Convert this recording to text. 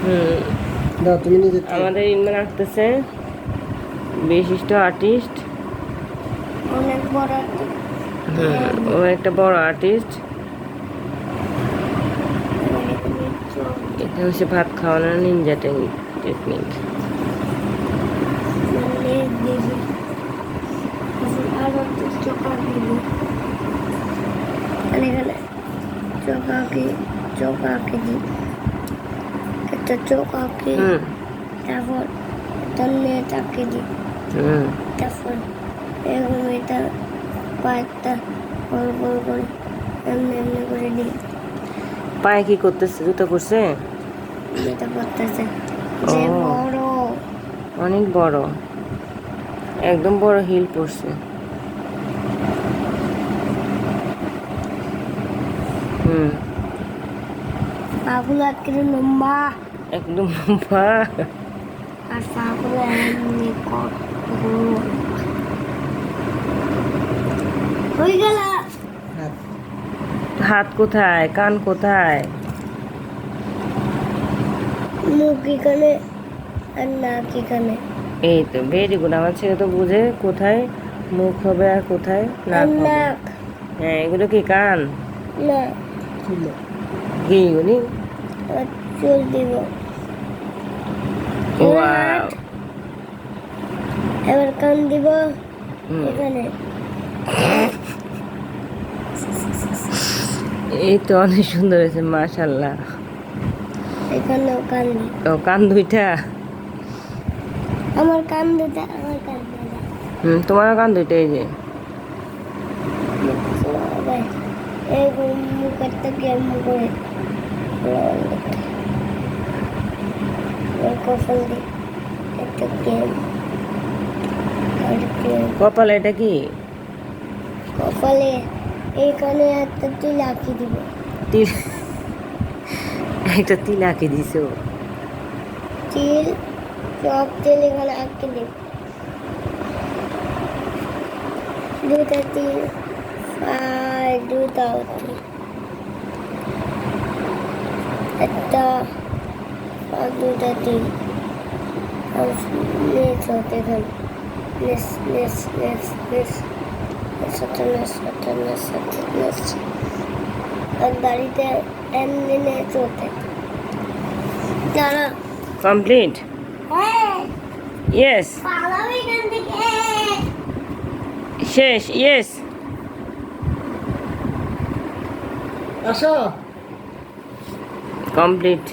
হুম। দাও তুমি নিজে আমাদের ইনমান আঁকতেছে বিশিষ্ট আর্টিস্ট অনেক বড় ও একটা বড় আর্টিস্ট এটা হচ্ছে ভাত খাওয়ানোর নিনজা টেকনিক চোখ চোখ আঁকি চোখ আঁকি দি একটা চোখ আঁকি তারপর একটা নেট আঁকি দি তারপর এরকম এটা পায়েরটা বড় বড় করে এমনি এমনি করে দিই পায়ে কি করতেছে? জুতো করছে যেটা করতেছে যে বড় অনেক বড়। একদম বড় হিল পড়ছে হুম। পাগুলো একেবারে লম্বা একদম লম্বা আর পাগুলো হয়ে গেল হাত কোথায়? কান কোথায়? মুখ এখানে আর নাক এখানে এই তো ভেরি গুড আমার ছেলে তো বুঝে কোথায় মুখ হবে আর কোথায় নাক হ্যাঁ এগুলো কি কান? না। কি এগুলি চুল দিব। Wow. এবার কান দিব। এখানে। এই তো অনেক সুন্দর হয়েছে মাশাল্লাহ এখানেও কান ও কান দুইটা? আমার কান দিতে আমার কান হুম তোমার কান দুইটা এই যে। এই মুখের থেকে মুখ করে? একটা গেম। কপালে এটা কি? কপালে এইখানে একটা তুই লাখি দিব। তিল একটা তিল আঁকে দিছো? তিল সব তেল এখানে আঁকে দিব। দুটা তিল আর দুটা তিল একটা আর দুটা তিল আর নেক্সট হতে এখানে নেক্সট নেক্সট নেক্সট নেক্সট সাথে নেক্সট সাথে নেক্সট সাথে নেক্সট আর গাড়িতে এমনি নেক্সট হতে দাঁড়া কমপ্লিট হ্যাঁ ইয়েস পালাও এখান থেকে শেষ ইয়েস আসো কমপ্লিট